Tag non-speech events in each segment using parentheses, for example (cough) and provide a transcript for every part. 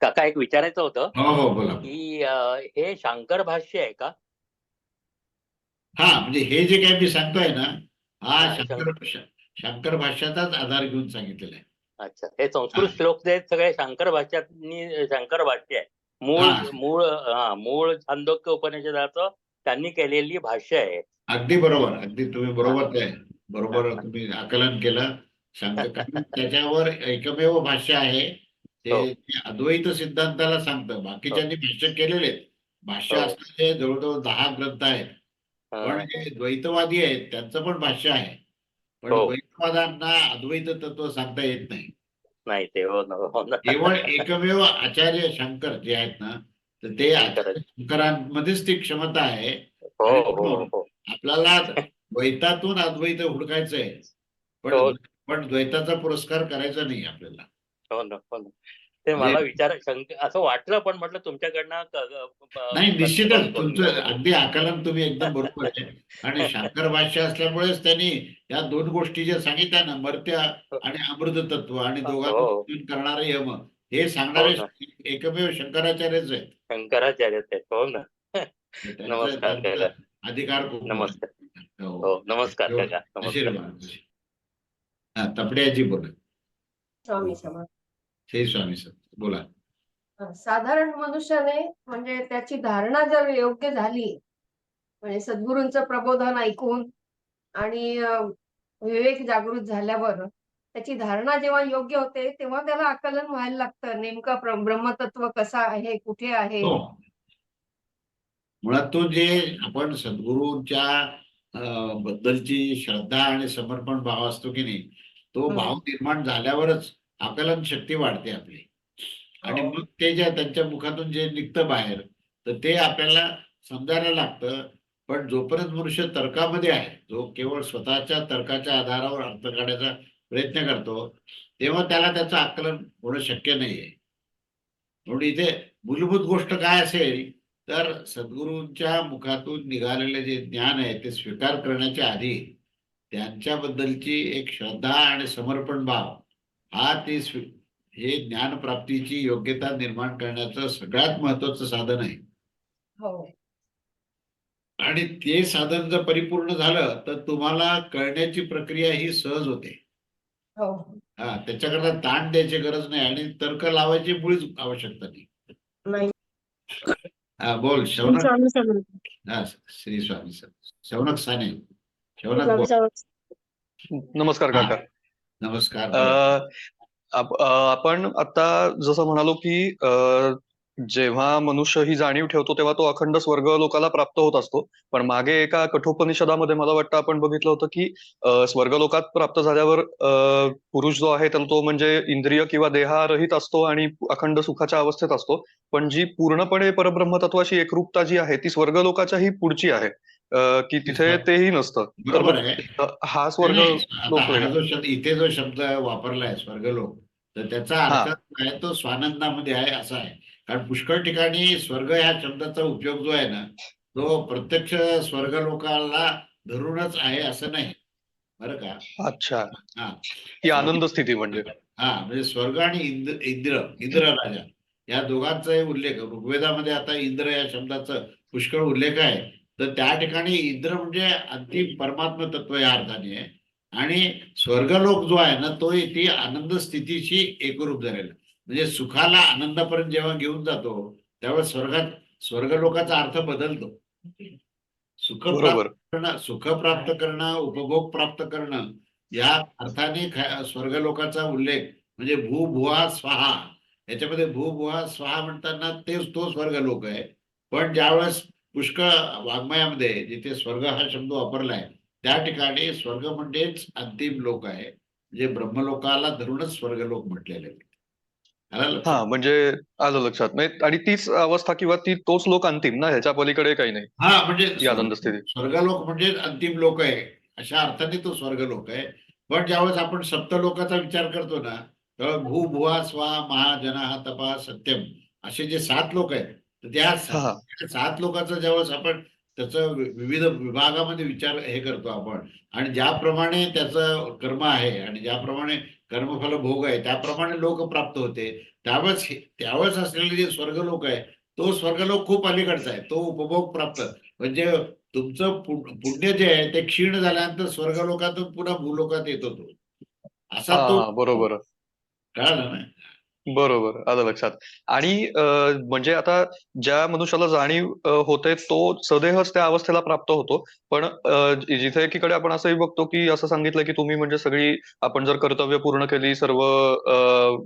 काका एक विचारायचं होतं हो हो बोला की अं, हे शांकर भाष्य आहे का? हा म्हणजे हे जे काही मी सांगतोय ना हा हा, शंकर शंकर. भाष्याचाच आधार घेऊन सांगितलेला आहे. अच्छा हे संस्कृत हा. श्लोक जे आहेत सगळे शंकर भाष्यातनी शंकर भाष्य आहे. मूळ हा. मूळ हा मूळ छांदोक्य उपनिषदाचं त्यांनी केलेली भाष्य आहे. अगदी बरोबर अगदी तुम्ही बरोबर ते बरोबर तुम्ही आकलन केलं. (laughs) कारण त्याच्यावर एकमेव भाष्य आहे ते हो. अद्वैत सिद्धांताला सांगतं. बाकीच्यांनी भाष्य केलेले भाष्य हो. असणारे जवळजवळ दहा ग्रंथ आहेत. पण जे द्वैतवादी आहेत त्यांचं पण भाष्य आहे. पण हो. द्वैतवादांना अद्वैत तत्व सांगता येत नाही. नाही ते हो हो केवळ एकमेव आचार्य शंकर जे आहेत ना तर ते आचार्य शंकरांमध्येच ती क्षमता आहे. हो हो हो. आपल्याला द्वैतातून अद्वैत हुडकायचंय. पण हो. पण द्वैताचा पुरस्कार करायचा नाही आपल्याला. हो हो ते मला विचार शंक असं वाटलं पण म्हटलं तुमच्याकडनं नाही निश्चितच. तुमचं. अगदी आकलन तुम्ही एकदम बरोबर आहे. आणि शंकर भाष्य असल्यामुळेच त्यांनी या दोन गोष्टी ज्या सांगितल्या ना मर्त्य आणि अमृत तत्व आणि हो. दोघांना करणारे यम हे सांगणारे हो एकमेव शंकराचार्यच आहेत. शंकराचार्य ते हो ना. नमस्कार अधिकार खूप नमस्कार. हो. हो नमस्कार हो. काका. नमस्कार. आशीर्वाद हा तपड्याची बोला. स्वामी समर्थ. हे स्वामी सर बोला. साधारण मनुष्याने म्हणजे त्याची धारणा जर योग्य झाली म्हणजे सद्गुरूंचं प्रबोधन ऐकून आणि विवेक जागृत झाल्यावर त्याची धारणा जेव्हा योग्य होते तेव्हा त्याला आकलन व्हायला लागतं नेमकं ब्र- ब्रह्मतत्व कसं आहे कुठे आहे? हो. मुळात तो जे आपण सद्गुरूंच्या बद्दलची श्रद्धा आणि समर्पण भाव असतो की नाही तो. भाव निर्माण झाल्यावरच आकलन शक्ती वाढते आपली. आणि हो. मग ते ज्या त्यांच्या मुखातून जे निघतं बाहेर तर ते आपल्याला समजायला लागतं. पण जोपर्यंत मनुष्य तर्कामध्ये आहे जो केवळ स्वतःच्या तर्काच्या आधारावर अर्थ काढायचा प्रयत्न करतो तेव्हा त्याला त्याचं आकलन होणं शक्य नाहीये. म्हणून इथे मूलभूत गोष्ट काय असेल तर सद्गुरूंच्या मुखातून निघालेले जे ज्ञान आहे ते स्वीकार करण्याच्या आधी त्यांच्याबद्दलची एक श्रद्धा आणि समर्पण भाव हा ते स्वी- हे ज्ञानप्राप्तीची योग्यता निर्माण करण्याचं सगळ्यात महत्वाचं साधन आहे. हो. आणि ते साधन जर परिपूर्ण झालं तर तुम्हाला कळण्याची प्रक्रिया ही सहज होते. हो. हा त्याच्याकरता ताण द्यायची गरज नाही आणि तर्क लावायची मुळीच आवश्यकता नाही. नाही. हा बोल शौनक. हा श्री स्वामी सर शौनक साने. शौनक नमस्कार. काका. नमस्कार. अ, आपण आता जसं म्हणालो की अ, जेव्हा मनुष्य ही जाणीव ठेवतो तेव्हा तो अखंड स्वर्ग लोकाला प्राप्त होत असतो. पण मागे एका कठोपनिषदामध्ये मला वाटतं आपण बघितलं होतं की स्वर्ग स्वर्गलोकात प्राप्त झाल्यावर अ, पुरुष जो आहे तर तो म्हणजे इंद्रिय किंवा देहारहित असतो आणि अखंड सुखाच्या अवस्थेत असतो. पण जी पूर्णपणे परब्रह्मतत्वाची एकरूपता जी आहे ती स्वर्गलोकाच्याही पुढची आहे. की तिथे तेही नसतं. तर हा स्वर्ग लोक वेगळा. जो शब्द इथे जो शब्द वापरलाय स्वर्गलोक तर त्याचा. अर्थ आहे तो स्वानंदामध्ये आहे असा आहे. कारण पुष्कळ ठिकाणी स्वर्ग या शब्दाचा उपयोग जो आहे ना तो प्रत्यक्ष स्वर्गलोकाला धरूनच आहे असं नाही. बरं का? अच्छा. हा. ही आनंद स्थिती म्हणजे. हा म्हणजे स्वर्ग आणि इंद्र इंद्र इंद्र राजा या दोघांचाही उल्लेख ऋग्वेदामध्ये आता इंद्र या शब्दाचा पुष्कळ उल्लेख आहे. तर त्या ठिकाणी इंद्र म्हणजे अंतिम परमात्म तत्व या अर्थाने आहे. आणि स्वर्गलोक जो आहे ना तो ती आनंद स्थितीशी एकरूप झालेला म्हणजे सुखाला आनंदापर्यंत जेव्हा घेऊन जातो त्यावेळेस स्वर्गात स्वर्गलोकाचा अर्थ बदलतो. सुख प्राप्त करणं सुख प्राप्त करणं उपभोग प्राप्त करणं या अर्थाने स्वर्गलोकाचा उल्लेख म्हणजे भू भुवा स्वाहा. याच्यामध्ये भू भुवा स्वाहा म्हणताना तेच तो स्वर्गलोक आहे. पण ज्यावेळेस पुष्कळ वाङ्मयामध्ये जिथे स्वर्ग हा शब्द वापरलाय त्या ठिकाणी स्वर्ग म्हणजेच अंतिम लोक आहे. म्हणजे ब्रह्मलोकाला धरूनच स्वर्गलोक म्हटलेले आहे. आलं लक्षात? हा म्हणजे आलं लक्षात. म्हणजे आणि तीच अवस्था किंवा ती तोच लोक अंतिम ना? ह्याच्या पलीकडे काही नाही. हा म्हणजे आनंद स्थिती स्वर्गलोक म्हणजे अंतिम लोक आहे अशा अर्थाने तो स्वर्गलोक आहे. पण ज्यावेळेस आपण सप्तलोकाचा विचार करतो ना तेव्हा भू भुवा स्वा महाजना तपा सत्यम असे जे सात लोक आहेत त्या सात लोकांचा ज्यावेळेस आपण त्याचं विविध विभागामध्ये विचार हे करतो आपण. आणि ज्याप्रमाणे त्याचं कर्म आहे आणि ज्याप्रमाणे कर्मफल भोग आहे त्याप्रमाणे लोक प्राप्त होते. त्यावेळेस त्यावेळेस असलेले जे स्वर्गलोक आहे तो स्वर्गलोक खूप अलीकडचा आहे. तो उपभोग प्राप्त. म्हणजे तुमचं पुण्य जे आहे ते क्षीण झाल्यानंतर स्वर्गलोकातून पुन्हा भूलोकात येतो तो असा तो बरोबर. कळालं ना? बरोबर आलं लक्षात. आणि म्हणजे आता ज्या मनुष्याला जाणीव होते तो सदेहच त्या अवस्थेला प्राप्त होतो. पण जिथे एकीकडे आपण असंही बघतो की असं सांगितलं की तुम्ही म्हणजे सगळी आपण जर कर्तव्य पूर्ण केली सर्व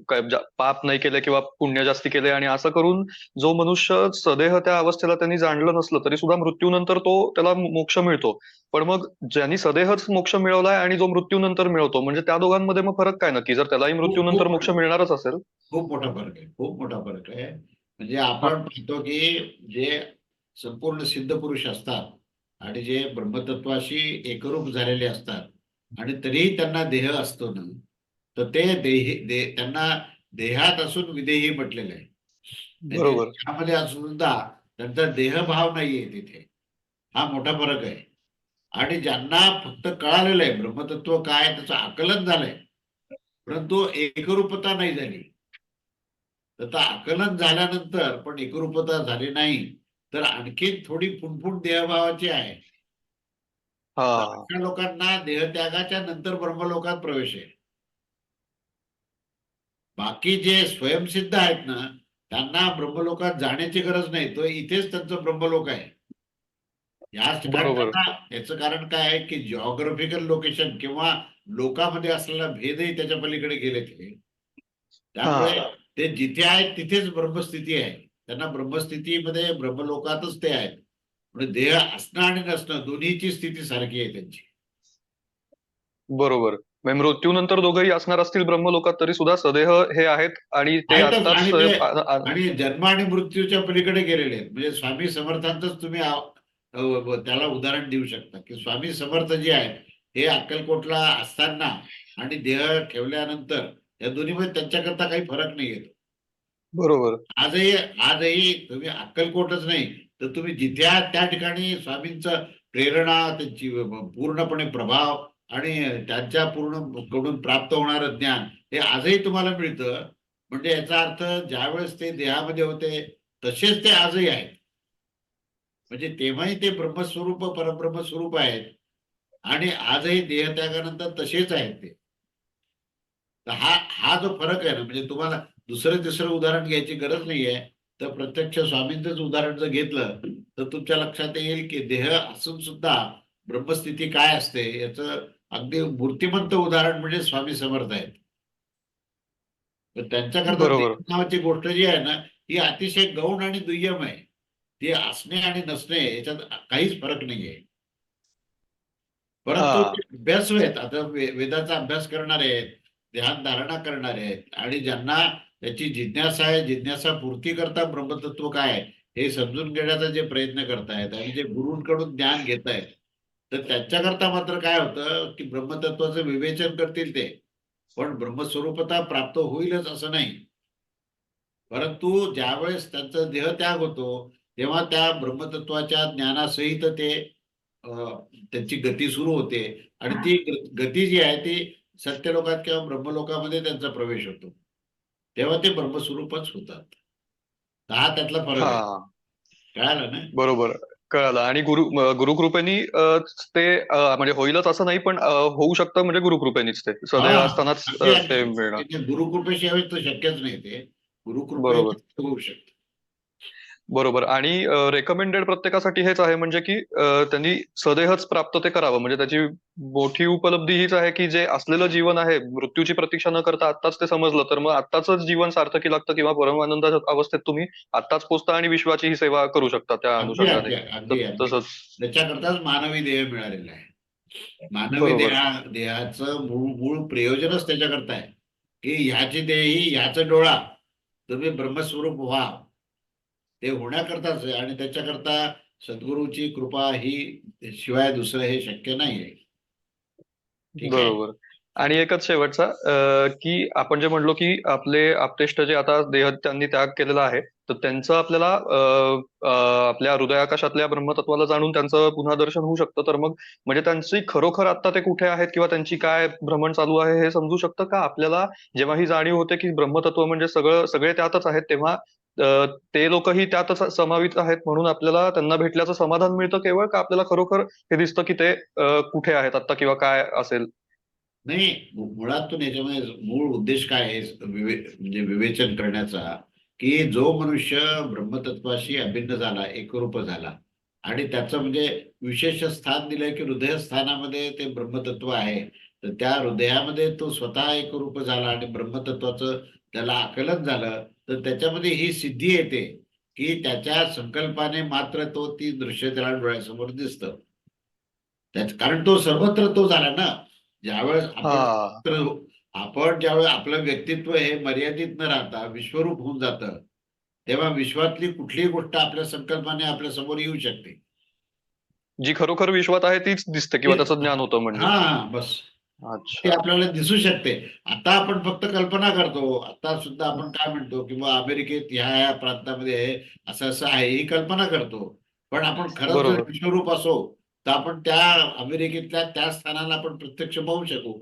काय जा- पाप नाही केले किंवा पुण्य जास्ती केले आणि असं करून जो मनुष्य सदेह त्या अवस्थेला त्यांनी जाणलं नसलं तरी सुद्धा मृत्यूनंतर तो त्याला मो- मोक्ष मिळतो. पण मग ज्यांनी सदेहच मोक्ष मिळवलाय आणि जो मृत्यूनंतर मिळवतो म्हणजे त्या दोघांमध्ये मग फरक काय नक्की? जर त्यालाही मृत्यूनंतर मोक्ष मिळणारच असेल. खूप मोठा फरक आहे खूप मोठा फरक आहे. म्हणजे आपण पाहतो की जे संपूर्ण सिद्ध पुरुष असतात आणि जे ब्रह्मतत्वाशी एकरूप झालेले असतात आणि तरीही त्यांना देह असतो ना तर ते देही दे त्यांना देहात असून विदेही म्हटलेलं आहे. म्हणजे त्यामध्ये असून सुद्धा त्यांचा देहभाव नाहीये तिथे. हा मोठा फरक आहे. आणि ज्यांना फक्त कळालेलं आहे ब्रह्मतत्व काय त्याचं आकलन झालंय परंतु एकरूपता नाही झाली. तर आकलन झाल्यानंतर पण एकरूपता झाली नाही तर आणखी थोडी फुणफुण देहभावाची आहे. हा. अशा लोकांना देहत्यागाच्या नंतर ब्रह्मलोकात प्रवेश आहे. बाकी जे स्वयंसिद्ध आहेत ना त्यांना ब्रह्मलोकात जाण्याची गरज नाही तो इथेच त्यांचं ब्रह्मलोक आहे. या बरोबर. याचं कारण काय आहे की जॉग्राफिकल लोकेशन किंवा लोकामध्ये असलेला भेदही त्याच्या पलीकडे गेले ते. त्यामुळे. ते जिथे आहेत तिथेच ब्रह्मस्थिती आहे. त्यांना ब्रह्मस्थितीमध्ये ब्रह्मलोकातच ते आहेत. म्हणजे देह असणं आणि नसणं दोन्हीची स्थिती सारखी आहे त्यांची. बरोबर. म्हणजे मृत्यूनंतर दोघंही असणार असतील ब्रह्मलोकात तरी सुद्धा सदेह हे आहेत आणि ते आणि जन्म आणि मृत्यूच्या पलीकडे गेलेले आहेत. म्हणजे स्वामी समर्थांचंच तुम्ही त्याला उदाहरण देऊ शकता की स्वामी समर्थ जे आहेत हे अक्कलकोटला असताना आणि देह ठेवल्यानंतर या दोन्हीमध्ये त्यांच्याकरता काही फरक नाही येतो बरोबर. आजही आजही तुम्ही अक्कलकोटच नाही तर तुम्ही जिथे आहात त्या ठिकाणी स्वामींचं प्रेरणा त्यांची पूर्णपणे प्रभाव आणि त्यांच्या पूर्णकडून प्राप्त होणारं ज्ञान हे आजही तुम्हाला मिळतं. म्हणजे याचा अर्थ ज्यावेळेस ते देहामध्ये होते तसेच ते आजही आहेत. म्हणजे तेव्हाही ते ब्रह्मस्वरूप परब्रह्मस्वरूप आहेत. आणि आजही देहत्यागानंतर तसेच आहेत ते. तर हा हा जो फरक आहे ना म्हणजे तुम्हाला दुसरं तिसरं उदाहरण घ्यायची गरज नाहीये. तर प्रत्यक्ष स्वामींचंच उदाहरण जर घेतलं तर तुमच्या लक्षात येईल की देह असून सुद्धा ब्रह्मस्थिती काय असते याचं अगदी मूर्तिमंत उदाहरण म्हणजे स्वामी समर्थ आहेत. तर त्यांच्याकरता नावाची गोष्ट जी आहे ना ही अतिशय गौण आणि दुय्यम आहे. ती असणे आणि नसणे याच्यात काहीच फरक नाहीये. परंतु अभ्यासू आहेत आता वेदाचा अभ्यास करणारे आहेत ध्यान धारणा करणारे आहेत. आणि ज्यांना त्याची जिज्ञासा आहे जिज्ञासा पूर्ती करता ब्रह्मतत्व काय हे समजून घेण्याचा जे प्रयत्न करतायत आणि जे गुरूंकडून ज्ञान घेत आहेत तर त्यांच्याकरता मात्र काय होतं की ब्रह्मतत्वाचं विवेचन करतील ते. पण ब्रह्मस्वरूपता प्राप्त होईलच असं नाही. परंतु ज्यावेळेस त्यांचा देहत्याग होतो तेव्हा त्या ब्रह्मतत्वाच्या ज्ञानासहित ते त्यांची गती सुरू होते. आणि ती गती जी आहे ती सत्यलोकात किंवा ब्रह्मलोकामध्ये त्यांचा प्रवेश होतो. तेव्हा ते ब्रह्मस्वरूपच होतात. हा त्यातला फरक कळालं ना? बरोबर. कळालं. आणि गुरु गुरुकृपेनी ते म्हणजे होईलच असं नाही पण होऊ शकतं म्हणजे गुरुकृपेनीच ते. सदैव असतानाच ते अगदी. मिळणं ते गुरुकृपेशिवाय शक्यच नाही ते. गुरुकृपे होऊ शकतं. बरोबर. आणि रेकमेंडेड प्रत्येकासाठी हेच आहे म्हणजे की त्यांनी सदेहच प्राप्त ते करावं. म्हणजे त्याची मोठी उपलब्धी हीच आहे की जे असलेलं जीवन आहे मृत्यूची प्रतीक्षा न करता आत्ताच ते समजलं. तर मग आत्ताच जीवन सार्थकी लागतं किंवा परमानंदाच्या अवस्थेत तुम्ही आत्ताच पोचता आणि विश्वाची ही सेवा करू शकता त्या अनुषंगाने. तसंच त्याच्याकरताच मानवी देह मिळालेला आहे. मानवी. देहा देहाचं मूळ प्रयोजनच त्याच्याकरता आहे. की ह्याची देही ह्याचा डोळा तुम्ही ब्रह्मस्वरूप व्हा. ते होण्याकरताच आहे आणि त्याच्याकरता सद्गुरूची कृपा ही शिवाय दुसरं हे शक्य नाही बरोबर. आणि एकच शेवटचा की आपण जे म्हणलो की आपले आपतेष्ट जे आता देह त्यांनी त्याग केलेला आहे तर त्यांचं आपल्याला आपल्या हृदयाकाशातल्या ब्रह्मतत्वाला जाणून त्यांचं पुन्हा दर्शन होऊ शकतं. तर मग म्हणजे त्यांची खरोखर आता ते कुठे आहेत किंवा त्यांची काय भ्रमण चालू आहे हे समजू शकतं का? आपल्याला जेव्हा ही जाणीव होते की ब्रह्मतत्व म्हणजे सगळं सगळे त्यातच आहेत तेव्हा ते लोकही त्यात समावित आहेत म्हणून आपल्याला त्यांना भेटल्याचं समाधान मिळतं केवळ का आपल्याला खरोखर हे दिसतं की ते कुठे आहेत आता किंवा काय असेल? नाही मुळात मुळातून याच्यामध्ये मूळ उद्देश काय आहे? विवे म्हणजे विवेचन करण्याचा की जो मनुष्य ब्रह्मतत्वाशी अभिन्न झाला एकरूप झाला आणि त्याचं म्हणजे विशेष स्थान दिलंय की हृदयस्थानामध्ये ते ब्रह्मतत्व आहे तर त्या हृदयामध्ये तो स्वतः एकरूप झाला आणि ब्रह्मतत्वाचं त्याला आकलन झालं तर त्याच्यामध्ये ही सिद्धी येते की त्याच्या संकल्पाने मात्र तो ती दृश्य त्याला डोळ्यासमोर दिसतं. त्याच कारण तो सर्वत्र तो झाला ना. ज्यावेळेस आपण हा आपण ज्यावेळेस आपलं व्यक्तित्व हे मर्यादित न राहता विश्वरूप होऊन जातं तेव्हा विश्वातली कुठलीही गोष्ट आपल्या संकल्पाने आपल्यासमोर येऊ शकते. जी खरोखर विश्वात आहे तीच दिसते किंवा त्याचं ज्ञान होतं म्हणजे. हा बस. ते आपल्याला दिसू शकते. आता आपण फक्त कल्पना करतो आता सुद्धा आपण काय म्हणतो किंवा अमेरिकेत ह्या ह्या प्रांतामध्ये हे असं असं आहे ही कल्पना करतो. पण आपण खरंच. विश्वरूप असो तर आपण त्या अमेरिकेतल्या त्या स्थानाला आपण प्रत्यक्ष पाहू शकू.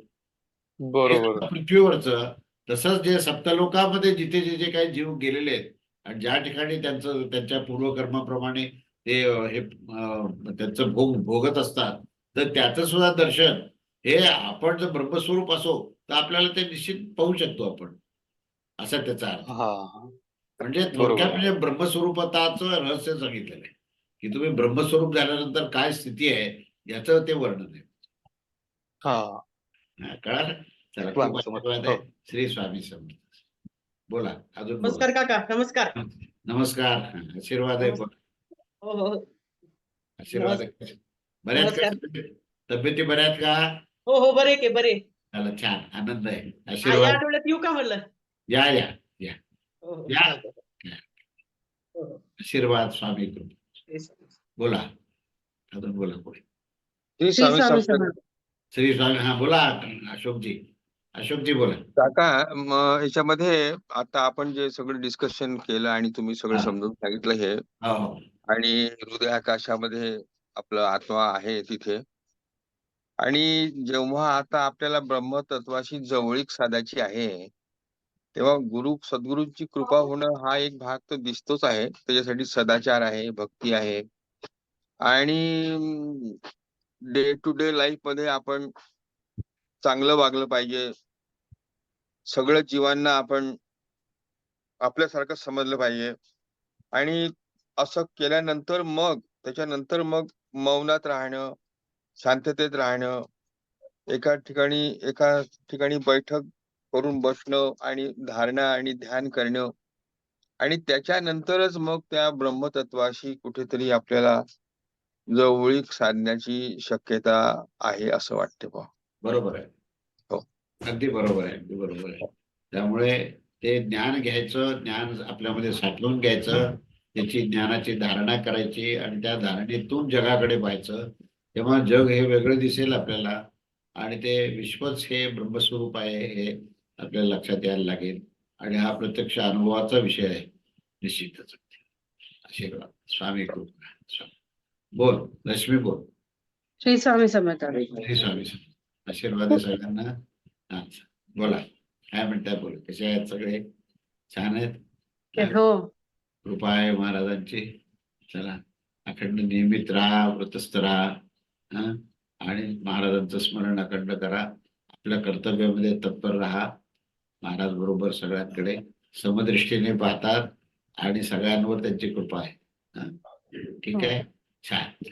बरोबर. पृथ्वीवरचं तसंच जे सप्तलोकामध्ये जिथे जे जे काही जीव गेलेले आहेत आणि ज्या ठिकाणी त्यांचं त्यांच्या पूर्वकर्माप्रमाणे ते हे त्यांचं भोग भोगत असतात तर त्याचं सुद्धा दर्शन हे आपण जर ब्रह्मस्वरूप असो तर आपल्याला ते निश्चित पाहू शकतो आपण. असा त्याचा अर्थ. हा म्हणजे. थोडक्यात म्हणजे ब्रह्मस्वरूपताचं रहस्य सांगितलेलं आहे. की तुम्ही ब्रह्मस्वरूप झाल्यानंतर काय स्थिती आहे याचं ते वर्णन आहे. हा. कळालं? आहे. श्री स्वामी समर्थ. बोला अजून. नमस्कार काका नमस्कार. नमस्कार. आशीर्वाद आहे. हो हो. आशीर्वाद आहे. बऱ्याच तब्येती बऱ्याच का? हो हो बरे के बरे. चला छान. आनंद आहे. या आशीर्वाद. आठवड्यात येऊ का म्हणलं? या या हो, हो, या. हो, हो. आशीर्वाद स्वामी कृपा. तेच. बोला. अजून बोला पुढे. श्री स्वामी समर्थ. श्री स्वामी हा बोला अशोकजी. अशोकजी बोला. काका मग ह्याच्यामध्ये आता आपण जे सगळं डिस्कशन केलं आणि तुम्ही सगळं हा. समजून सांगितलं हे. हो हो. आणि हृदयाकाशामध्ये आपलं आत्मा आहे तिथे. आणि जेव्हा आता आपल्याला ब्रह्मतत्वाशी जवळीक साधायची आहे तेव्हा गुरु सद्गुरूंची कृपा होणं हा एक भाग तर दिसतोच आहे. त्याच्यासाठी सदाचार आहे भक्ती आहे. आणि डे टू डे लाईफमध्ये आपण चांगलं वागलं पाहिजे. सगळं जीवांना आपण आपल्यासारखं समजलं पाहिजे. आणि असं केल्यानंतर मग त्याच्यानंतर मग मौनात राहणं शांततेत राहणं एका ठिकाणी एका ठिकाणी बैठक करून बसणं आणि धारणा आणि ध्यान करणं आणि त्याच्यानंतरच मग त्या ब्रह्मतत्वाशी कुठेतरी आपल्याला जवळीक साधण्याची शक्यता आहे असं वाटतं बा बरोबर आहे. हो. अगदी बरोबर आहे अगदी बरोबर आहे. त्यामुळे ते ज्ञान घ्यायचं ज्ञान आपल्यामध्ये साठवून घ्यायचं त्याची ज्ञानाची धारणा करायची आणि त्या धारणेतून जगाकडे पाहायचं. तेव्हा जग हे वेगळं दिसेल आपल्याला. आणि ते विश्वच हे ब्रह्मस्वरूप आहे हे आपल्याला लक्षात यायला लागेल. आणि हा प्रत्यक्ष अनुभवाचा विषय आहे. निश्चितच. आशीर्वाद स्वामी कृपा. स्वामी. बोल लक्ष्मी बोल. श्री स्वामी समर्थ श्री स्वामी समर्थ. आशीर्वाद आहे सगळ्यांना. हा बोला. काय म्हणताय बोल. कसे आहेत सगळे? छान आहेत? हो. कृपा आहे महाराजांची. चला. अखंड नियमित राहा व्रतस्थ राहा. आणि महाराजांचं स्मरण अखंड करा. आपल्या कर्तव्यामध्ये तत्पर राहा. महाराज बरोबर सगळ्यांकडे समदृष्टीने पाहतात आणि सगळ्यांवर त्यांची कृपा आहे. हा. ठीक आहे? छान.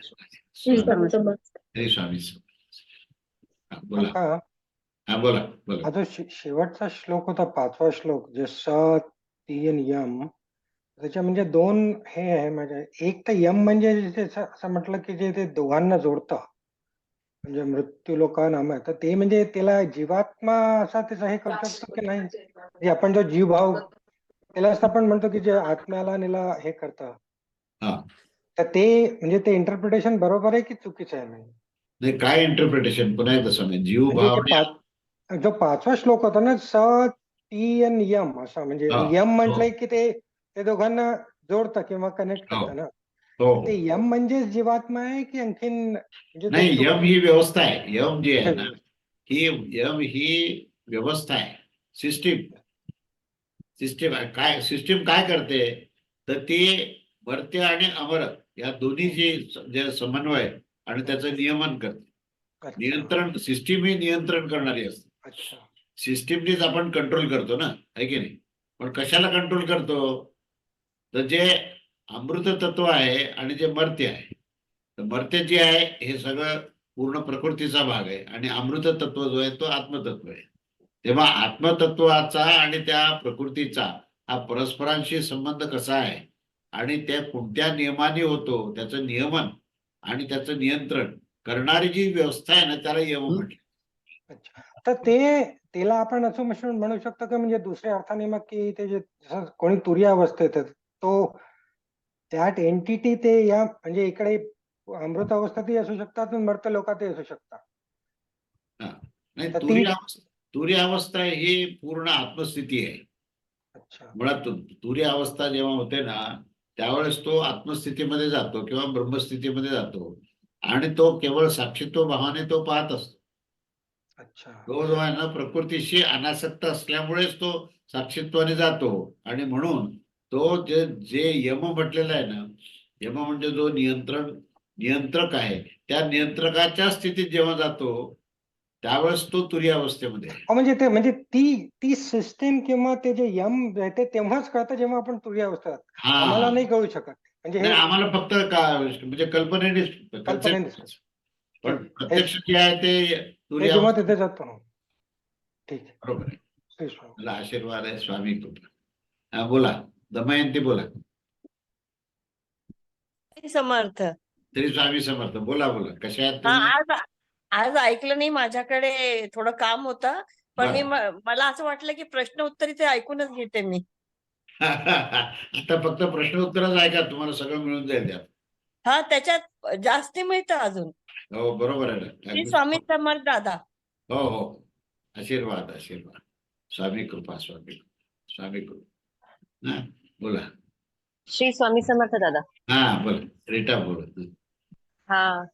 श्री स्वामी. हा, बोला. हा बोला बोला. शेवटचा श्लोक होता पाचवा श्लोक जे स तीन यम. त्याच्या म्हणजे दोन हे आहे म्हणजे एक तर यम म्हणजे जे असं असं म्हटलं की जे ते दोघांना जोडतं. म्हणजे मृत्यू लोकांनाम तर ते म्हणजे त्याला जीवात्मा असा त्याचा हे करू शकतो की नाही? जे आपण जो जीव भाव त्याला असं आपण म्हणतो की जे आत्म्याला नेला हे करतं. हा. तर ते म्हणजे ते इंटरप्रिटेशन बरोबर आहे की चुकीचं आहे? म्हणजे नाही काय इंटरप्रिटेशन पुन्हा एकदा सांगा. जीव म्हणजे भावना पाच जो पाचवा श्लोक होता ना स ती आणि यम असा म्हणजे हा, यम हो. म्हटलंय की ते ते दोघांना जोडतं किंवा कनेक्ट हो. करतं ना. हो. ते यम म्हणजे जीवात्मा आहे की आणखीन म्हणजे नाही यम ही व्यवस्था आहे. यम जी आहे ना ही. यम ही व्यवस्था आहे. सिस्टीम. सिस्टीम काय सिस्टीम काय करते? तर ती मर्त्य आणि अमर या दोन्हीची जे समन्वय आणि त्याचं नियमन करते. नियंत्रण सिस्टीम ही नियंत्रण करणारी असते. अच्छा. सिस्टीमनीच आपण कंट्रोल करतो ना आहे की नाही? पण कशाला कंट्रोल करतो? तर जे अमृत तत्व आहे आणि जे मर्त्य आहे तर मर्त्य जे आहे हे सगळं पूर्ण प्रकृतीचा भाग आहे आणि अमृत तत्व जो आहे तो आत्मतत्व आहे. तेव्हा आत्मतत्वाचा आणि त्या प्रकृतीचा हा परस्परांशी संबंध कसा आहे आणि त्या कोणत्या नियमाने होतो त्याचं नियमन आणि त्याचं नियंत्रण करणारी जी व्यवस्था आहे ना त्याला यम म्हटलं अच्छा. तर ते त्याला आपण असं म्हणू शकतो की म्हणजे दुसऱ्या अर्थाने मग की ते जे कोणी तुरी अवस्थेत तो दॅट एंटिटी ते या म्हणजे इकडे अमृत अवस्थेतही असू शकतात मर्त लोकातही असू शकतात. नाही तर अवस्था ही पूर्ण आत्मस्थिती आहे. अच्छा. मुळात तुरी अवस्था जेव्हा होते ना त्यावेळेस तो आत्मस्थितीमध्ये जातो किंवा ब्रह्मस्थितीमध्ये जातो. आणि तो केवळ साक्षीत्व भावाने तो पाहत असतो. अच्छा. तो जो आहे ना प्रकृतीशी अनासक्त असल्यामुळेच तो साक्षीत्वाने जातो. आणि म्हणून तो जे जे यम म्हटलेला आहे ना यम म्हणजे जो नियंत्रण नियंत्रक आहे त्या नियंत्रकाच्या स्थितीत जेव्हा जातो त्यावेळेस तो तुरी अवस्थेमध्ये आहे. अहो, म्हणजे ते म्हणजे ती ती सिस्टीम किंवा ते जे यम ते तेव्हाच कळतं जेव्हा आपण तुरी अवस्थेत आम्हाला नाही कळू शकत. म्हणजे आम्हाला फक्त का म्हणजे कल्पनेने. पण प्रत्यक्ष जे आहे ते तुरी जेव्हा तिथे जातो ठीक आहे. बरोबर आशीर्वाद आहे स्वामी कृपा. हा बोला. दमयंती बोला. समर्थ. तरी स्वामी समर्थ. बोला बोला. कशा आहात तुम्ही? आज आज ऐकलं नाही माझ्याकडे थोडं काम होतं. पण मी मला असं वाटलं की प्रश्न उत्तरी ते ऐकूनच घेते मी. (laughs) आता फक्त प्रश्न उत्तरच आहे का तुम्हाला सगळं मिळून जाईल त्यात. हा त्याच्यात जास्ती मिळतं अजून. हो बरोबर आहे ना. श्री अगदी. स्वामी समर्थ दादा. हो हो. आशीर्वाद आशीर्वाद. स्वामी कृपा स्वामी. कृपा स्वामी कृपा. हा बोला. श्री स्वामी समर्थ दादा. हा बोला. रीटा बोला. हा.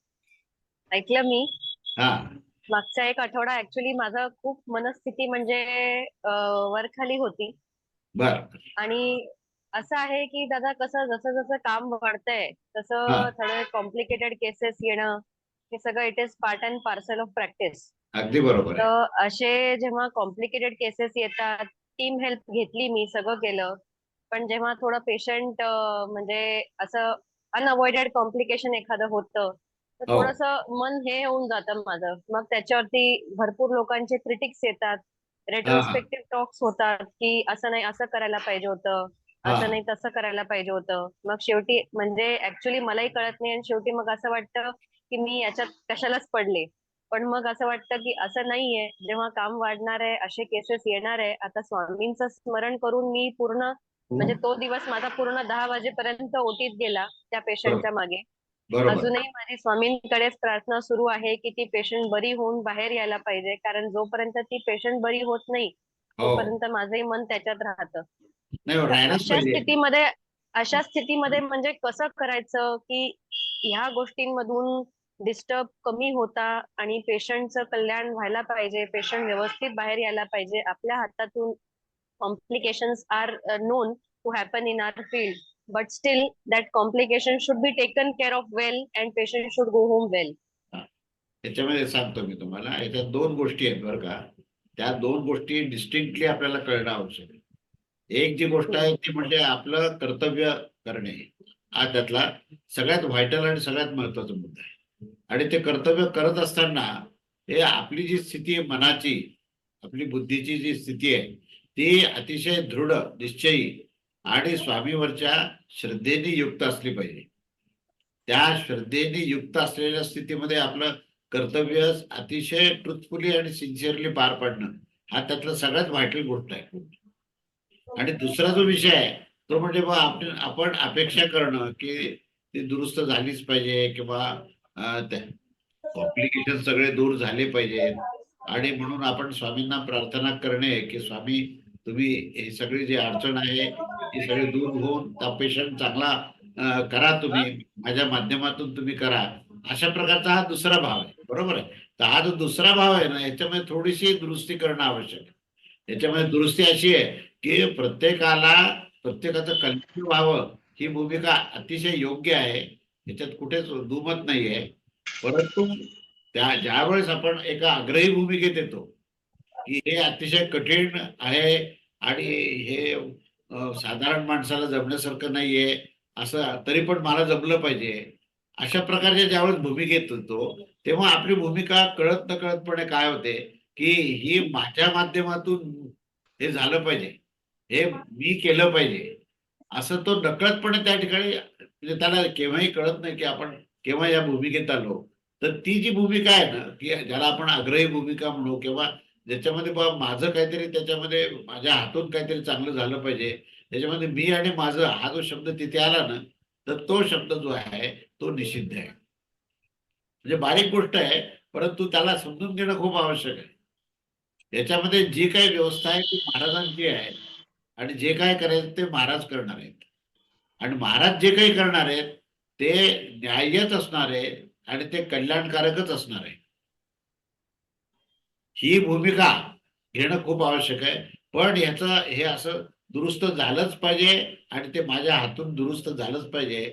ऐकलं मी? हा. मागचा एक आठवडा ऍक्च्युली माझा खूप मनस्थिती म्हणजे अं, वरखाली होती. बर. आणि असं आहे की दादा कसं जसं जसं काम वाढतंय हा. तसं थोडं कॉम्प्लिकेटेड केसेस येणं हे सगळं it is part and parcel of practice अगदी बरोबर आहे. तर असे जेव्हा कॉम्प्लिकेटेड केसेस येतात टीम हेल्प घेतली मी सगळं केलं पण जेव्हा थोडं पेशंट म्हणजे असं अनअवॉइडेड कॉम्प्लिकेशन एखादं होतं तर हो. थोडस मन हे होऊन जातं माझं मग त्याच्यावरती भरपूर लोकांचे क्रिटिक्स येतात रेट्रोस्पेक्टिव्ह टॉक्स होतात की असं नाही असं करायला पाहिजे होतं. असं नाही तसं करायला पाहिजे होतं मग शेवटी म्हणजे ऍक्च्युली मलाही कळत नाही आणि शेवटी मग असं वाटतं की मी याच्यात कशालाच पडले पण मग असं वाटतं की असं नाहीये जेव्हा काम वाढणार आहे असे केसेस येणार आहे आता स्वामींचं स्मरण करून मी पूर्ण म्हणजे तो दिवस माझा पूर्ण दहा वाजेपर्यंत ओटीत गेला त्या पेशंटच्या मागे. अजूनही माझी स्वामींकडेच प्रार्थना सुरू आहे की ती पेशंट बरी होऊन बाहेर यायला पाहिजे कारण जोपर्यंत ती पेशंट बरी होत नाही हो. तोपर्यंत माझंही मन त्याच्यात राहतं. हो, अशा स्थितीमध्ये अशा स्थितीमध्ये म्हणजे कसं करायचं की ह्या गोष्टींमधून डिस्टर्ब कमी होता आणि पेशंटचं कल्याण व्हायला पाहिजे पेशंट व्यवस्थित बाहेर यायला पाहिजे आपल्या हातातून complications are known to happen in our field. But still that complication should be taken care of well and patient should go home well त्याच्यामध्ये सांगतो मी तुम्हाला याच्यात दोन गोष्टी आहेत बरं का. त्या दोन गोष्टी डिस्टिंक्टली आपल्याला कळणं आवश्यक आहे. एक जी गोष्ट आहे ती म्हणजे आपलं कर्तव्य करणे. हा त्यातला सगळ्यात व्हायटल आणि सगळ्यात महत्त्वाचा मुद्दा आहे. आणि ते कर्तव्य करत असताना हे आपली जी स्थिती आहे मनाची आपली बुद्धीची जी स्थिती आहे ती अतिशय दृढ निश्चयी आणि स्वामीवरच्या श्रद्धेने युक्त असली पाहिजे. त्या श्रद्धेने युक्त असलेल्या स्थितीमध्ये आपलं कर्तव्य अतिशय ट्रुथफुली आणि सिन्सिअरली पार पाडणं हा त्यातला सगळ्यात व्हायटल गोष्ट आहे. आणि दुसरा जो विषय आहे तो म्हणजे मग आपण आपण अपेक्षा करणं की ती दुरुस्त झालीच पाहिजे किंवा कॉम्प्लिकेशन सगळे दूर झाले पाहिजे आणि म्हणून आपण स्वामींना प्रार्थना करणे की स्वामी तुम्ही हे सगळी जी अडचण आहे ती सगळी दूर होऊन त्या पेशंट चांगला करा तुम्ही. माझ्या माध्यमातून तुम्ही करा. अशा प्रकारचा हा दुसरा भाव आहे. बरोबर आहे? तर हा जो दुसरा भाव आहे ना याच्यामध्ये थोडीशी दुरुस्ती करणं आवश्यक आहे. याच्यामध्ये दुरुस्ती अशी आहे की प्रत्येकाला प्रत्येकाचं कल्याण व्हावं ही भूमिका अतिशय योग्य आहे. याच्यात कुठेच दुमत नाही आहे परंतु त्या ज्यावेळेस आपण एका आग्रही भूमिकेत येतो हे अतिशय कठीण आहे आणि हे साधारण माणसाला जमण्यासारखं नाहीये असं तरी पण मला जमलं पाहिजे. अशा प्रकारच्या ज्यावेळेस भूमिकेत होतो तेव्हा आपली भूमिका कळत न कळतपणे काय होते की ही माझ्या माध्यमातून हे झालं पाहिजे. हे मी केलं पाहिजे. असं तो नकळतपणे त्या ठिकाणी म्हणजे त्याला केव्हाही कळत नाही की आपण केव्हा या भूमिकेत आलो. तर ती जी भूमिका आहे ना की ज्याला आपण आग्रही भूमिका म्हणू किंवा ज्याच्यामध्ये बा माझं काहीतरी त्याच्यामध्ये माझ्या हातून काहीतरी चांगलं झालं पाहिजे. त्याच्यामध्ये मी आणि माझं हा जो शब्द तिथे आला ना तर तो शब्द जो आहे तो निषिद्ध आहे. म्हणजे बारीक गोष्ट आहे परंतु त्याला समजून घेणं खूप आवश्यक आहे. याच्यामध्ये जी काही व्यवस्था आहे ती महाराजांची आहे. आणि जे काय करायचं ते महाराज करणार आहेत. आणि महाराज जे काही करणार आहेत ते न्याय्यच असणार आहे आणि ते कल्याणकारकच असणार आहे. ही भूमिका घेणं खूप आवश्यक आहे. पण ह्याचं हे असं दुरुस्त झालंच पाहिजे आणि ते माझ्या हातून दुरुस्त झालंच पाहिजे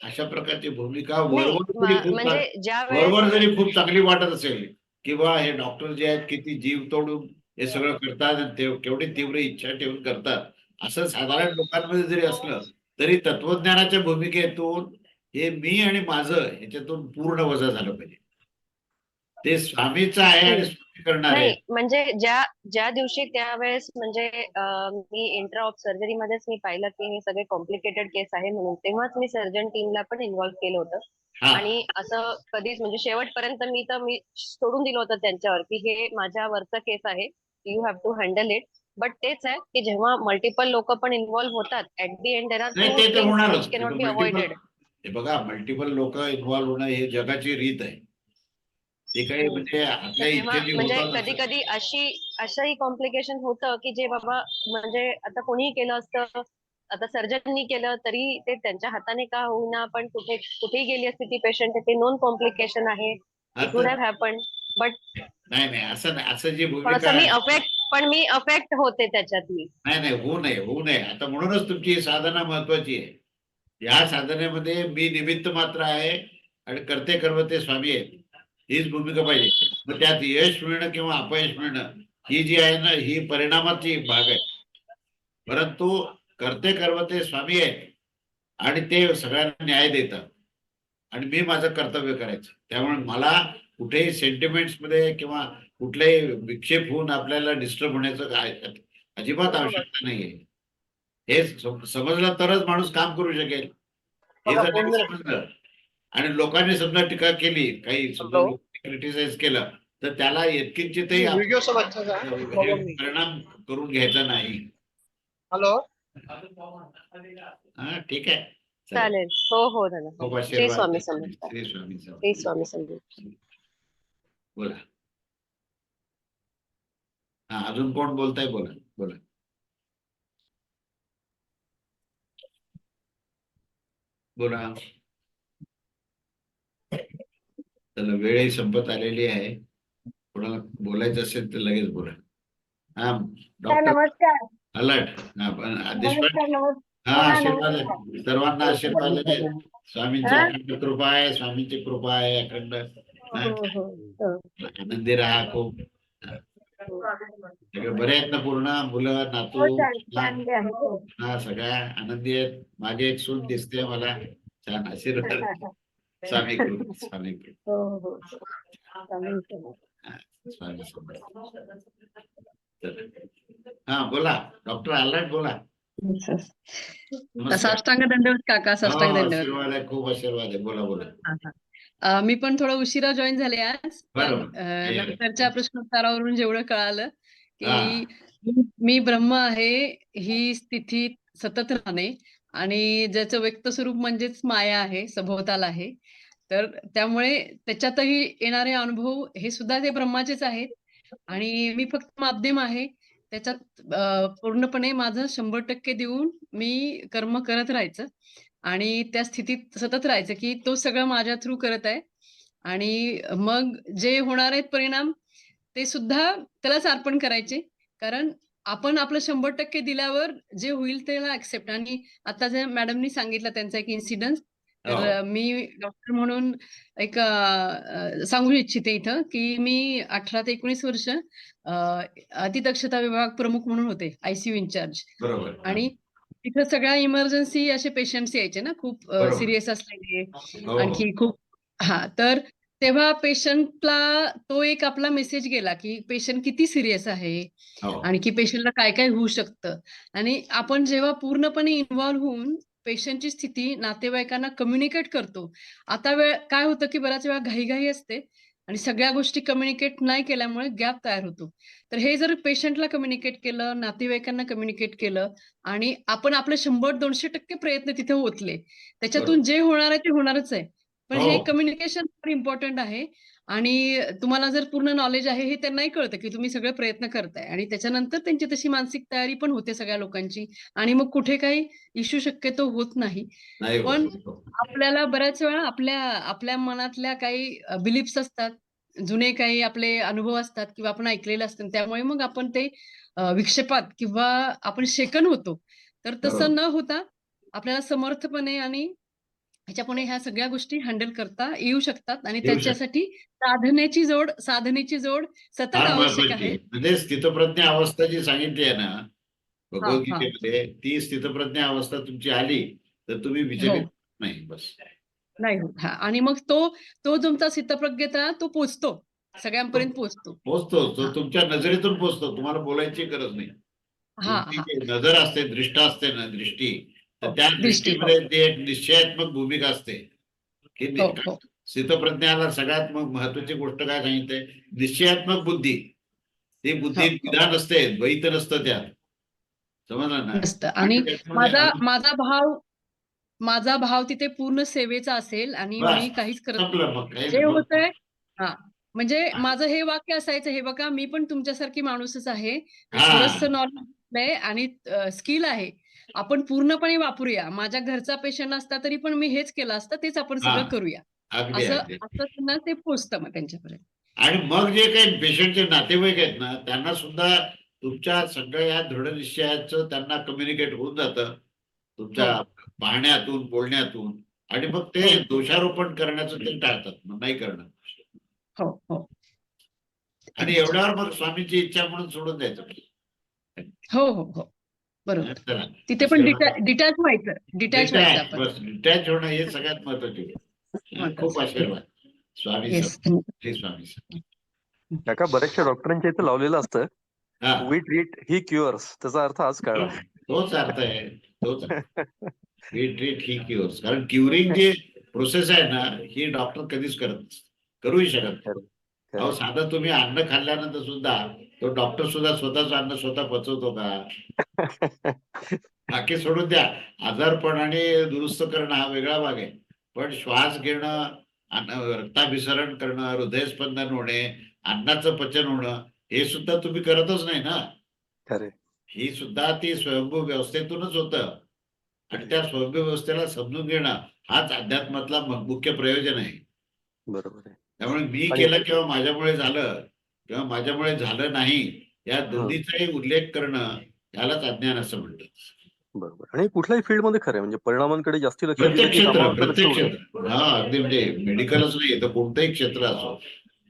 अशा प्रकारची भूमिका वरवर जरी म- खूप म्हणजे वरवर जरी खूप चांगली वाटत असेल किंवा हे डॉक्टर जे आहेत किती जीव तोडून हे सगळं करतात आणि ते केवढी तीव्र इच्छा ठेवून करतात असं साधारण लोकांमध्ये जरी असलं तरी तत्वज्ञानाच्या भूमिकेतून हे मी आणि माझं ह्याच्यातून पूर्ण वजा झालं पाहिजे. ते स्वामीचं आहे आणि आहे नाही म्हणजे ज्या ज्या दिवशी त्यावेळेस म्हणजे मी इंट्रा ऑफ सर्जरी मध्येच मी पाहिलं की हे सगळे कॉम्प्लिकेटेड केस आहे म्हणून तेव्हाच मी सर्जन टीमला पण इन्व्हॉल्व्ह केलं होतं. आणि असं कधीच म्हणजे शेवटपर्यंत मी तर मी सोडून दिलं होतं त्यांच्यावर की हे माझ्या वरचा केस आहे you have to handle it but तेच आहे की जेव्हा मल्टिपल लोक पण इन्व्हॉल्व्ह होतात at the end cannot be avoided हे बघा मल्टिपल लोक इन्व्हॉल्व्ह होणं हे जगाची रीत आहे. ते काही म्हणजे आपल्या म्हणजे कधी. कधी अशी अशाही कॉम्प्लिकेशन होतं की जे बाबा म्हणजे आता कोणीही केलं असतं आता सर्जननी केलं तरी ते त्यांच्या हाताने का होईना पण कुठे कुठेही गेली असती ती पेशंट ते नॉन कॉम्प्लिकेशन आहे हॅपन बट नाही नाही असं नाही असं जी मी आहे अफेक्ट पण मी अफेक्ट होते त्याच्यातली. नाही नाही होऊ नये होऊ नये. आता म्हणूनच तुमची साधना महत्वाची आहे. या साधनेमध्ये मी निमित्त मात्र आहे आणि करते कर्मते स्वामी आहेत. हीच भूमिका पाहिजे. मग त्यात यश मिळणं किंवा अपयश मिळणं ही जी आहे ना ही परिणामाची भाग आहे. परंतु करते कर्मते स्वामी आहेत आणि ते सगळ्यांना न्याय देतात. आणि मी माझं कर्तव्य करायचं. त्यामुळे मला कुठेही सेंटिमेंट्समध्ये किंवा कुठलाही विक्षेप होऊन आपल्याला डिस्टर्ब होण्याचं काय अजिबात आवश्यकता नाहीये. हे सम- समजलं तरच माणूस काम करू शकेल. हे जर नाही समजलं. आणि लोकांनी समजा टीका केली काही समजा क्रिटिसाइज केलं तर त्याला यत्किंचितही हे परिणाम करून घ्यायचा नाही. हेलो हा ठीक आहे. चला. चालेल. हो हो दादा खूप श्री स्वामी श्री स्वामी समर्थ. श्री स्वामी समर्थ. बोला. हा अजून कोण बोलताय? बोला बोला. बोला. चला वेळही संपत आलेली आहे. कोणाला बोलायचं असेल तर लगेच बोला. हा डॉक्टर नमस्कार. अलर्ट. हा हा आशीर्वाद सर्वांना आशीर्वाद स्वामींची अखंड कृपा आहे. स्वामींची कृपा आहे अखंड. हा, आनंदी राहा खूप. हा. सगळे बरे आहेत ना पूर्ण? मुलं नातू हा हा, सगळ्या आनंदी आहेत. मागे एक सून दिसते मला. छान आशीर्वाद. (laughs) स्वामी कृपा स्वामी कृपा स्वामी. हा बोला. डॉक्टर अलर्ट बोला. नमस्कार. साष्टांग दंडवत काका साष्टांग हो, दंडवत आशीर्वाद आहे खूप आशीर्वाद आहे. बोला बोला. हा, हा. अ, मी पण थोडं उशिरा जॉईन झाले आज. पण बरोबर. अ, आहे. नंतरच्या प्रश्नोत्तरावरून जेवढं कळालं की हा. मी- मी ब्रह्म आहे ही स्थिती सतत राहणे. आणि ज्याचं व्यक्त स्वरूप म्हणजेच माया आहे सभोवताल आहे. तर त्यामुळे त्याच्यातही येणारे अनुभव हे सुद्धा ते ब्रह्माचेच आहेत. आणि मी फक्त माध्यम आहे. त्याच्यात पूर्णपणे माझं शंभर टक्के देऊन मी कर्म करत राहायचं. आणि त्या स्थितीत सतत राहायचं की तो सगळं माझ्या थ्रू करत आहे. आणि मग जे होणार आहेत परिणाम ते सुद्धा त्यालाच अर्पण करायचे. कारण आपण आपलं शंभर टक्के दिल्यावर जे होईल त्याला ऍक्सेप्ट आणि आता जे मॅडमनी सांगितलं त्यांचा एक इन्सिडन्स तर हो. अ, मी डॉक्टर म्हणून एक सांगू इच्छिते इथं की मी अठरा ते एकोणीस वर्ष अतिदक्षता विभाग प्रमुख म्हणून होते आयसीयू इन्चार्ज बरोबर आणि तिथं सगळ्या इमर्जन्सी असे पेशंट्स यायचे ना खूप. सिरियस असलेले हो, हो. आणखी खूप हा तर तेव्हा पेशंटला तो एक आपला मेसेज गेला की पेशंट किती सिरियस आहे हो. आणखी पेशंटला काय काय होऊ शकतं. आणि आपण जेव्हा पूर्णपणे इन्व्हॉल्व्ह होऊन पेशंटची स्थिती नातेवाईकांना कम्युनिकेट करतो आता वेळ काय होतं की बऱ्याच वेळा घाईघाई असते आणि सगळ्या गोष्टी कम्युनिकेट नाही केल्यामुळे गॅप तयार होतो. तर हे जर पेशंटला कम्युनिकेट केलं नातेवाईकांना कम्युनिकेट केलं आणि आपण आपले शंभर दोनशे टक्के प्रयत्न तिथे ओतले त्याच्यातून जे होणार आहे ते होणारच आहे. पण हे हो. कम्युनिकेशन फार इम्पॉर्टंट आहे आणि तुम्हाला जर पूर्ण नॉलेज आहे हे त्यांनाही कळतं की तुम्ही सगळे प्रयत्न करताय आणि त्याच्यानंतर त्यांची तशी मानसिक तयारी पण होते सगळ्या लोकांची आणि मग कुठे काही इश्यू शक्यतो होत नाही नाही होत. पण हो. आपल्याला बऱ्याच वेळा आपल्या आपल्या मनातल्या काही बिलिफ्स असतात जुने काही आपले अनुभव असतात किंवा आपण ऐकलेले असतात त्यामुळे मग आपण ते अ, विक्षेपात किंवा आपण शेकन होतो तर बरोबर. तसं न होता आपल्याला समर्थपणे आणि ह्याच्यापुढे ह्या सगळ्या गोष्टी हँडल करता येऊ शकतात आणि. त्याच्यासाठी साधनेची जोड साधनेची जोड सतत आवश्यक आहे. म्हणजे स्थितप्रज्ञ अवस्था जी सांगितली आहे ना. भगवद्गीतेमध्ये ती स्थितप्रज्ञ अवस्था तुमची आली तर तुम्ही विचलित हो. नाही बस नाही होत आणि मग तो तो तुमचा स्थितप्रज्ञता तो पोचतो सगळ्यांपर्यंत पोचतो पोचतो तो. तुमच्या नजरेतून पोचतो तुम्हाला बोलायची गरज नाही नजर असते दृष्ट असते ना दृष्टी त्या हो. दृष्टीमध्ये ती एक निश्चयात्मक भूमिका असते. की हो हो. स्थितप्रज्ञाला सगळ्यात मग महत्वाची गोष्ट काय सांगितते निश्चयात्मक बुद्धी. ती बुद्धी हो, हो. विधान असते द्वैत नसतं त्यात. समजलं ना? आणि माझा माझा भाव माझा भाव तिथे पूर्ण सेवेचा असेल आणि मी काहीच करत जे होतंय हा. म्हणजे माझं हे वाक्य असायचं हे बघा मी पण तुमच्यासारखी माणूसच आहे. हा. नॉलेज आहे आणि स्किल आहे. आपण पूर्णपणे वापरूया. माझ्या घरचा पेशंट असता तरी पण मी हेच केलं असतं तेच आपण सगळं. करूया. अगदी असं त्यांना ते पोचतं मग त्यांच्यापर्यंत. आणि मग जे काही पेशंटचे नातेवाईक आहेत ना त्यांना सुद्धा तुमच्या सगळ्या या दृढनिश्चयाचं त्यांना कम्युनिकेट होऊन जातं. तुमच्या हो. पाहण्यातून बोलण्यातून. आणि मग ते हो. दोषारोपण करण्याचं ते टाळतात मग नाही करणं हो हो. आणि एवढ्यावर मग स्वामींची इच्छा म्हणून सोडून द्यायचं. हो हो हो. बरोबर. तिथे पण. डिटॅच व्हायचं. डिटॅच व्हायचं आपण. डिटॅच होणं हे सगळ्यात महत्त्वाचे. खूप आशीर्वाद. स्वामी. काका बऱ्याचशा डॉक्टरांच्या इथे लावलेलं असतं. हा. वी ट्रीट ही क्युअर्स त्याचा अर्थ आज कळला. तोच अर्थ आहे. तोच वी ट्रीट ही क्युअर्स कारण क्युरिंग जी प्रोसेस आहे ना ही डॉक्टर कधीच करत. करूही शकत नाही. साधं तुम्ही अन्न खाल्ल्यानंतर सुद्धा तो डॉक्टर सुद्धा स्वतःच अन्न स्वतः पचवतो का? बाकी सोडून द्या. आजारपण आणि दुरुस्त करणं हा वेगळा भाग आहे. पण श्वास घेणं अन्न- रक्ताभिसरण करणं हृदयस्पंदन होणे अन्नाचं पचन होणं हे सुद्धा तुम्ही करतच नाही ना? ही सुद्धा ती स्वयंभू व्यवस्थेतूनच होतं. आणि त्या स्वयंभू व्यवस्थेला समजून घेणं हाच अध्यात्मातला मुख्य प्रयोजन आहे. बरोबर आहे. त्यामुळे मी केलं किंवा माझ्यामुळे झालं किंवा माझ्यामुळे झालं नाही या दोन्हीचाही उल्लेख करणं यालाच अज्ञान असं म्हणतात. बरोबर. आणि कुठल्याही फील्डमध्ये खरं म्हणजे परिणामांकडे जास्ती लक्ष प्रत्येक क्षेत्र प्रत्येक. क्षेत्र. हा अगदी म्हणजे मेडिकलच नाही तर कोणतंही क्षेत्र असो.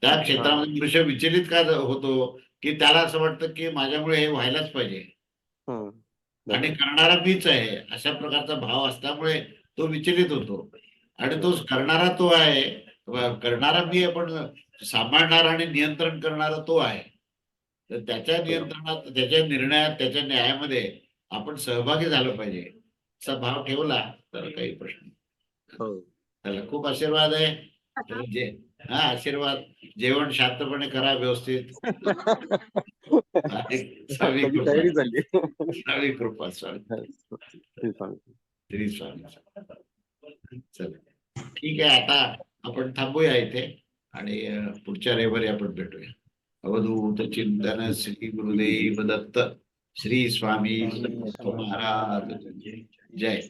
त्या क्षेत्रामध्ये मनुष्य विचलित का होतो की त्याला असं वाटतं की माझ्यामुळे हे व्हायलाच पाहिजे. आणि करणारा मीच आहे अशा प्रकारचा भाव असल्यामुळे तो विचलित होतो. आणि तो करणारा तो आहे करणारा मी आहे पण सांभाळणारा आणि नियंत्रण करणारा तो आहे. तर त्याच्या नियंत्रणात त्याच्या निर्णयात त्याच्या न्यायामध्ये आपण सहभागी झालं पाहिजे असा भाव ठेवला तर काही प्रश्न. हो. त्याला खूप आशीर्वाद आहे. जे हा आशीर्वाद जेवण शांतपणे करा व्यवस्थित. स्वामी त्याची कृपा. तयारी झाली. स्वामी कृपा स्वामी श्री स्वामी. श्री स्वामी. चला. ठीक आहे आता आपण थांबूया इथे आणि पुढच्या रविवारी आपण भेटूया. अवधूत चिंतन श्री गुरुदेव दत्त श्री स्वामी महाराज. जय.